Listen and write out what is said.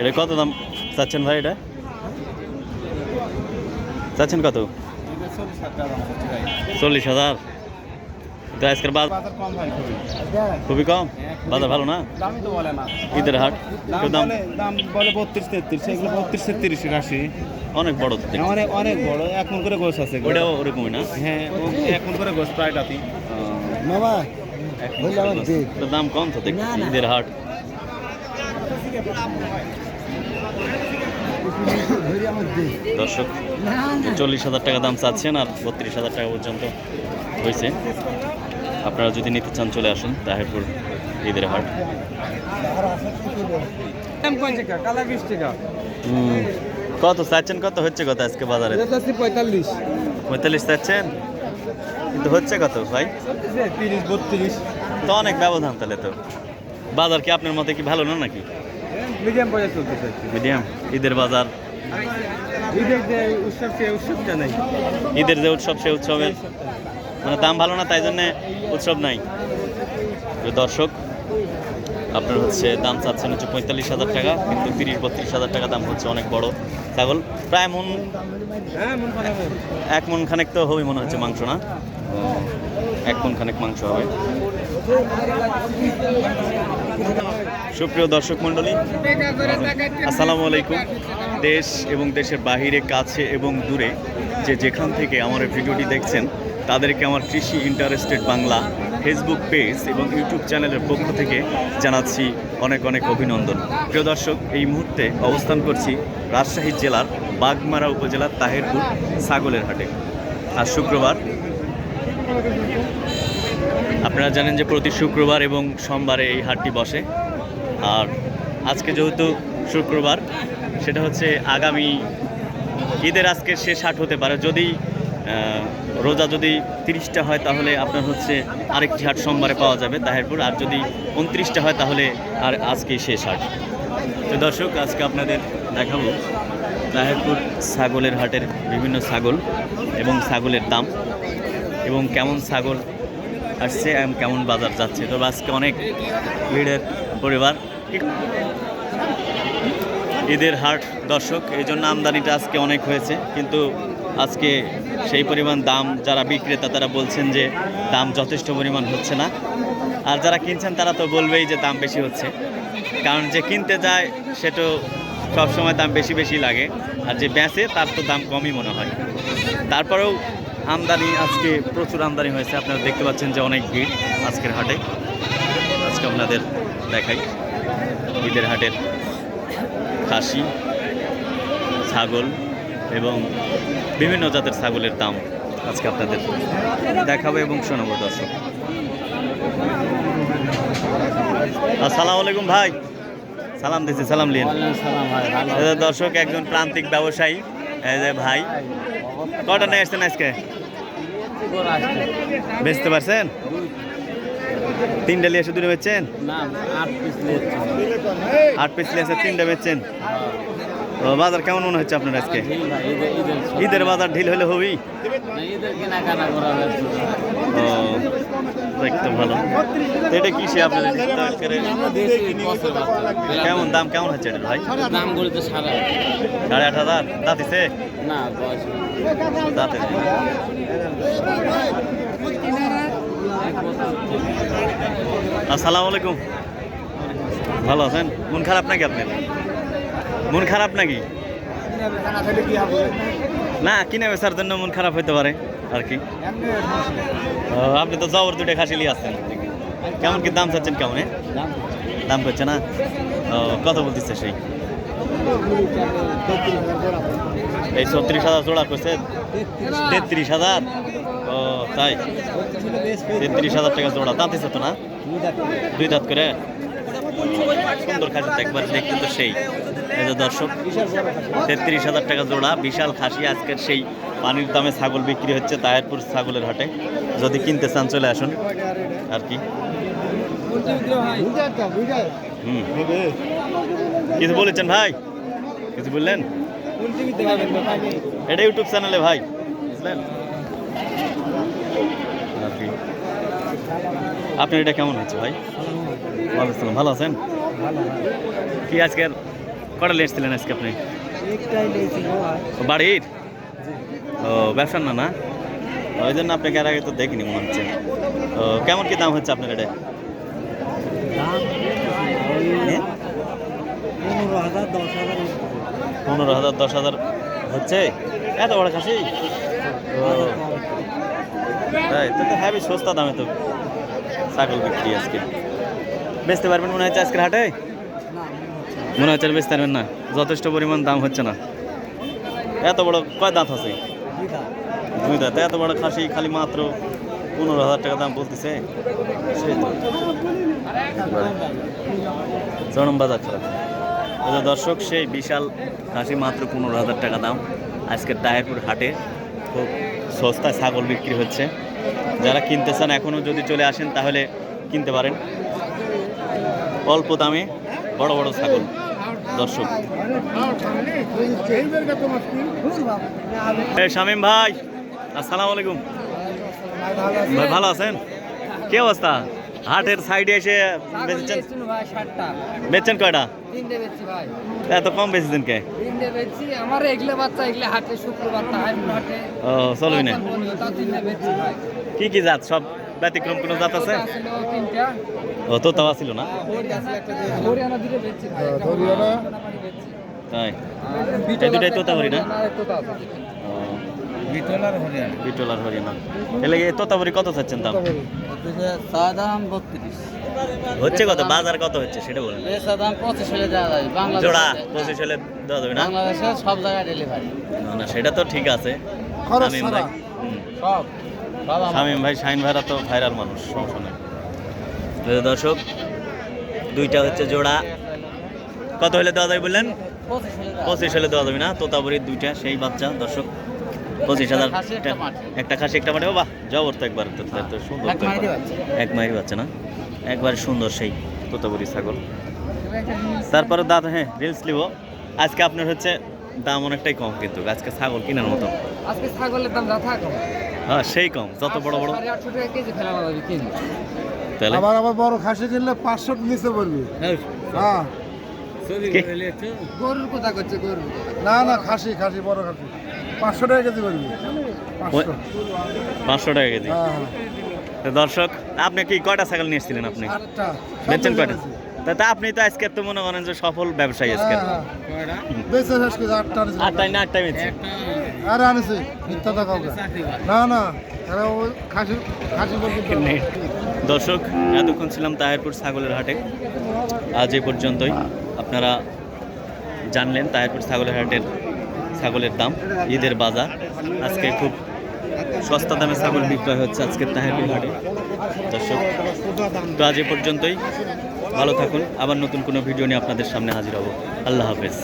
এটা কত দাম চাচ্ছেন ভাই এটা? চাচ্ছেন কত? চল্লিশ হাজার। তো আজকের বাজার কম খুবই। কম? বাজার ভালো না? দামই তো বলে না। ঈদের হাট দাম দাম? বলে বত্রিশ তেত্রিশ এগুলো বত্রিশ তেত্রিশ রাশি। অনেক বড় অনেক অনেক বড় এক মন করে গোছ আছে। ওটাও ওরকমই না? হ্যাঁ ও এক মন করে গোছ প্রায় রাতি দাম কম তো ঈদের হাট। দর্শক চল্লিশ হাজার টাকা দাম চাচ্ছেন আর বত্রিশ হাজার টাকা পর্যন্ত হয়েছে। আপনারা যদি নিতে চান চলে আসুন তাহেরপুর ঈদের হাট। কত চাচ্ছেন কত? হচ্ছে কত আজকে বাজারে? পঁয়তাল্লিশ। পঁয়তাল্লিশ চাচ্ছেন? কিন্তু হচ্ছে কত ভাই? তিরিশ বত্রিশ। তো অনেক ব্যবধান তাহলে তো। বাজার কি আপনার মতে কি ভালো না নাকি? মিডিয়াম পর্যায়ে চলতেছে। মিডিয়াম। ঈদের বাজার ঈদের যে উৎসব সে উৎসবটা নেই। ঈদের যে উৎসব সে উৎসবের মানে দাম ভালো না তাই জন্য উৎসব নাই। দর্শক আপনার হচ্ছে দাম চাচ্ছেন হচ্ছে পঁয়তাল্লিশ হাজার টাকা কিন্তু তিরিশ বত্রিশ হাজার টাকা দাম হচ্ছে অনেক বড় ছাগল। প্রায় মন হ্যাঁ এক মন খানেক তো হবে মনে হচ্ছে মাংস না? এক মন খানেক মাংস হবে। সুপ্রিয় দর্শক মণ্ডলী আসসালামু আলাইকুম। দেশ এবং দেশের বাহিরে, কাছে এবং দূরে যে যেখান থেকে আমার ভিডিওটি দেখছেন, তাদেরকে আমার কৃষি ইন্টারেস্টেড বাংলা ফেসবুক পেজ এবং ইউটিউব চ্যানেলের পক্ষ থেকে জানাচ্ছি অনেক অনেক অভিনন্দন। প্রিয় দর্শক, এই মুহূর্তে অবস্থান করছি রাজশাহী জেলার বাগমারা উপজেলার তাহেরপুর ছাগলের হাটে। আজ শুক্রবার। আপনারা জানেন যে প্রতি শুক্রবার এবং সোমবারে এই হাটটি বসে। আর আজকে যেহেতু শুক্রবার সেটা হচ্ছে আগামী ঈদের আজকে শেষ হাট হতে পারে। যদি রোজা যদি তিরিশটা হয় তাহলে আপনার হচ্ছে আরেকটি হাট সোমবারে পাওয়া যাবে তাহেরপুর আর যদি উনত্রিশটা হয় তাহলে আর আজকেই শেষ হাট তো দর্শক, আজকে আপনাদের দেখাবো তাহেরপুর ছাগলের হাটের বিভিন্ন ছাগল এবং ছাগলের দাম এবং কেমন ছাগল আসছে এবং কেমন বাজার যাচ্ছে। তবে আজকে অনেক ভিড়ের পরিবার। ঈদের হাট, দর্শক, এই জন্য আমদানিটা আজকে অনেক হয়েছে। কিন্তু আজকে সেই পরিমাণ দাম যারা বিক্রেতা, তারা বলছেন যে দাম যথেষ্ট পরিমাণ হচ্ছে না। আর যারা কিনছেন, তারা তো বলবেই যে দাম বেশি হচ্ছে। কারণ যে কিনতে যায় সেটা সবসময় দাম বেশি বেশি লাগে। আর যে বেঁচে, তার তো দাম কমই মনে হয়। তারপরেও আমদানি, আজকে প্রচুর আমদানি হয়েছে। আপনারা দেখতে পাচ্ছেন যে অনেক ভিড় আজকের হাটে। আজকে আপনাদের দেখাই ঈদের হাটের খাসি ছাগল এবং বিভিন্ন জাতের ছাগলের দাম আজকে আপনাদের দেখাবো এবং শোনাবো দর্শক। আসসালামু আলাইকুম ভাই। সালাম দিচ্ছি সালাম লিন এই দর্শক একজন প্রান্তিক ব্যবসায়ী এই যে ভাই। কটা নিয়ে আসছেন আজকে? বেচতে পারছেন? তিনটা লিয়ে এসে দুটো বেচছেন? না আট পিস লিয়ে এসে তিনটা বেচছেন? বাজার কেমন মনে হচ্ছে আপনার আজকে? ঈদের বাজার ঢিল হলে ঈদের ও দেখতে ভালো। এটা কি সে আপনাদের কেমন দাম কেমন হচ্ছে এটা ভাই? দাম সারা সাড়ে আট। হাজার? দাঁতিছে না দাঁতে আসসালামু আলাইকুম। ভালো আছেন? মন খারাপ নাকি আপনার? মন খারাপ নাকি? না কিনে বেচার জন্য মন খারাপ হইতে পারে, আর কি? আপনি তো জবর দুটো খাসি লিয়ে আসছেন। কেমন কি দাম চাচ্ছেন কেমন? দাম করছে না? কত বলতেছে সেই? এই ছত্রিশ হাজার জোড়া করছে। তেত্রিশ হাজার? তাই তেত্রিশ হাজার টাকা জোড়া। দাঁতিছে তো না? দুই দাঁত করে। সুন্দর খাসি একবার দেখতে তো সেই। দর্শক, তেত্রিশ হাজার টাকা জোড়া। বিশাল খাসি আজকের সেই পানির দামে ছাগল বিক্রি হচ্ছে তায়েরপুর ছাগলের হাটে। যদি কিনতে চান চলে আসুন। আর কি? হুম। কিছু বলেছেন ভাই? কিছু বললেন? এটা ইউটিউব চ্যানেলে ভাই। বুঝলেন আর কি আপনার এটা কেমন হচ্ছে ভাই? ভালো আছেন? ভালো। আছেন কি আজকের কটা লেসছিলেন আজকে আপনি? বাড়ির? ও ব্যবসার না না? ওই জন্য আপনাকে আর আগে তো দেখিনি মনে হচ্ছে। ও কেমন কি দাম হচ্ছে আপনার এটা? দাম হ্যাঁ? পনেরো হাজার দশ হাজার হচ্ছে। এত বড় খাসি? তাই তো হ্যাভি সস্তা দামে তো। ছাগল বিক্রি আজকে। বেচতে পারবেন মনে হচ্ছে আজকের হাটে? মনে হচ্ছে বেচতে পারবেন না। যথেষ্ট পরিমাণ দাম হচ্ছে না। এত বড় কয় দাঁত আছে? দুই দাঁত। এত বড় খাসি খালি মাত্র পনেরো হাজার টাকা দাম বলতেছে। চরম বাজার খারাপ। এই দর্শক, সেই বিশাল খাসি মাত্র পনেরো হাজার টাকা দাম। আজকের তাহেরপুর হাটে খুব সস্তায় ছাগল বিক্রি হচ্ছে। যারা কিনতে চান এখনও যদি চলে আসেন তাহলে কিনতে পারেন। অল্প দামে বড় বড় ছাগল দর্শক। শামীম ভাই আসসালামু আলাইকুম। ভাই ভালো আছেন? কি অবস্থা? হাটের সাইডে এসে বেচছেন? বেচছেন কয়টা? এত কম বেচেছেন কে আমার এগুলো বাচ্চা এগুলো হাটে শুক্রবার ও চলবি না। তাও কি কি জাত? সব ব্যতিক্রম কোনো জাত আছে? ও তো তাওয়া ছিল না? তাই। এই দুটাই তোতাপুরি না? বিটল আর হরিয়ানা। এলে কত চাচ্ছেন দাম? সাদাম বত্রিশ হচ্ছে কত? বাজার কত হচ্ছে সেটা বলেন। পঁচিশ হলে দেওয়া যাবে বাংলাদেশে জোড়া পঁচিশ হলে দেওয়া যাবে না? বাংলাদেশে সব জায়গায় ডেলিভারি না, না সেটা তো ঠিক আছে। ভাই। সব। শামীম ভাই শাহিন ভাইরা তো ভাইরাল মানুষ সমস্যা নেই। দর্শক দুইটা হচ্ছে জোড়া। কত হলে দেওয়া যাবে বললেন? পঁচিশ হলে দেওয়া যাবে। না? তোতাবুরির দুইটা সেই বাচ্চা দর্শক। পঁচিশ হাজার একটা খাসি একটা মাঠে বাবা জবর তো একবার তো সুন্দর এক মাইরি বাচ্চা। না? একবারে সুন্দর সেই তোতাবুরি ছাগল। তারপরে দাঁত হ্যাঁ রিলস নিব। আজকে আপনার হচ্ছে দাম অনেকটাই কম কিন্তু আজকে ছাগল কেনার মতো। আজকে ছাগলের দাম যা থাক হ্যাঁ সেই কম যত বড় বড়। তাহলে? আবার আবার বড় খাসি কিনলে পাঁচশো নিচে পড়বি। হ্যাঁ? গরুর কথা করছে গরুর না না খাসি খাসি বড় খাসি। পাঁচশো টাকা কেজি পাঁচশো। টাকা কেজি। হ্যাঁ হ্যাঁ। দর্শক আপনি কি কয়টা ছাগল নিয়ে এসেছিলেন আপনি? বেচছেন কয়টা? তা তা আপনি তো আজকে তো মনে করেন যে সফল ব্যবসায়ী আজকে। বেচে আটটাই না আটটাই আরে আনিছি মিথ্যা না না। দর্শক এতক্ষণ ছিলাম তাহেরপুর ছাগলের হাটে। আজ এ পর্যন্তই। আপনারা জানলেন তাহেরপুর ছাগলের হাটের ছাগলের দাম ঈদের বাজার। আজকে খুব সস্তা দামে ছাগল বিক্রয় হচ্ছে আজকের তাহেরপুর হাটে। দর্শক তো আজ এ পর্যন্তই। ভালো থাকুন। আবার নতুন কোনো ভিডিও নিয়ে আপনাদের সামনে হাজির হব। আল্লাহ হাফেজ।